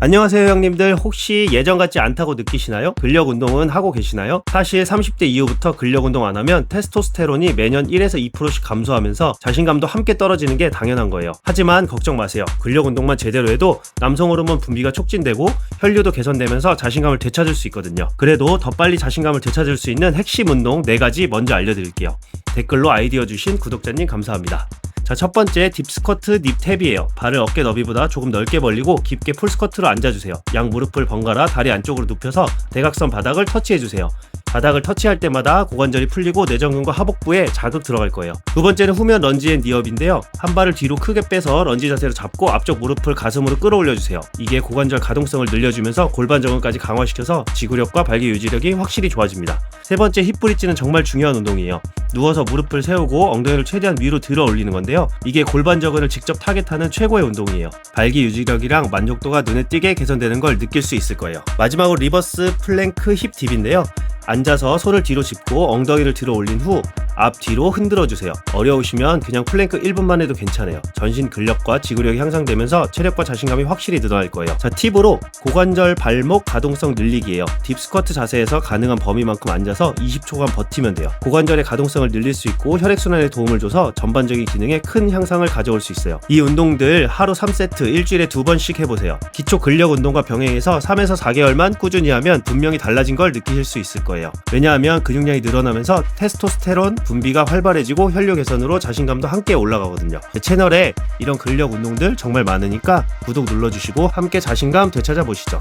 안녕하세요 형님들 혹시 예전 같지 않다고 느끼시나요? 근력 운동은 하고 계시나요? 사실 30대 이후부터 근력 운동 안 하면 테스토스테론이 매년 1에서 2%씩 감소하면서 자신감도 함께 떨어지는 게 당연한 거예요. 하지만 걱정 마세요. 근력 운동만 제대로 해도 남성 호르몬 분비가 촉진되고 혈류도 개선되면서 자신감을 되찾을 수 있거든요. 그래도 더 빨리 자신감을 되찾을 수 있는 핵심 운동 4가지 먼저 알려드릴게요. 댓글로 아이디어 주신 구독자님 감사합니다. 자, 첫 번째 딥스쿼트 닙 탭이에요. 발을 어깨 너비보다 조금 넓게 벌리고 깊게 풀스쿼트로 앉아주세요. 양 무릎을 번갈아 다리 안쪽으로 눕혀서 대각선 바닥을 터치해주세요. 바닥을 터치할 때마다 고관절이 풀리고 내전근과 하복부에 자극 들어갈 거예요. 두 번째는 후면 런지 앤 니업인데요. 한 발을 뒤로 크게 빼서 런지 자세로 잡고 앞쪽 무릎을 가슴으로 끌어올려 주세요. 이게 고관절 가동성을 늘려주면서 골반 정근까지 강화시켜서 지구력과 발기 유지력이 확실히 좋아집니다. 세 번째 힙 브릿지는 정말 중요한 운동이에요. 누워서 무릎을 세우고 엉덩이를 최대한 위로 들어 올리는 건데요. 이게 골반 저근을 직접 타겟하는 최고의 운동이에요. 발기 유지력이랑 만족도가 눈에 띄게 개선되는 걸 느낄 수 있을 거예요. 마지막으로 리버스 플랭크 힙 딥인데요. 앉아서 손을 뒤로 짚고 엉덩이를 들어 올린 후 앞뒤로 흔들어 주세요. 어려우시면 그냥 플랭크 1분만 해도 괜찮아요. 전신 근력과 지구력이 향상되면서 체력과 자신감이 확실히 늘어날 거예요. 자, 팁으로 고관절 발목 가동성 늘리기예요. 딥 스쿼트 자세에서 가능한 범위만큼 앉아서 20초간 버티면 돼요. 고관절의 가동성을 늘릴 수 있고 혈액 순환에 도움을 줘서 전반적인 기능에 큰 향상을 가져올 수 있어요. 이 운동들 하루 3세트 일주일에 두 번씩 해보세요. 기초 근력 운동과 병행해서 3에서 4개월만 꾸준히 하면 분명히 달라진 걸 느끼실 수 있을 거예요. 왜냐하면 근육량이 늘어나면서 테스토스테론 분비가 활발해지고 혈류 개선으로 자신감도 함께 올라가거든요. 제 채널에 이런 근력 운동들 정말 많으니까 구독 눌러주시고 함께 자신감 되찾아 보시죠.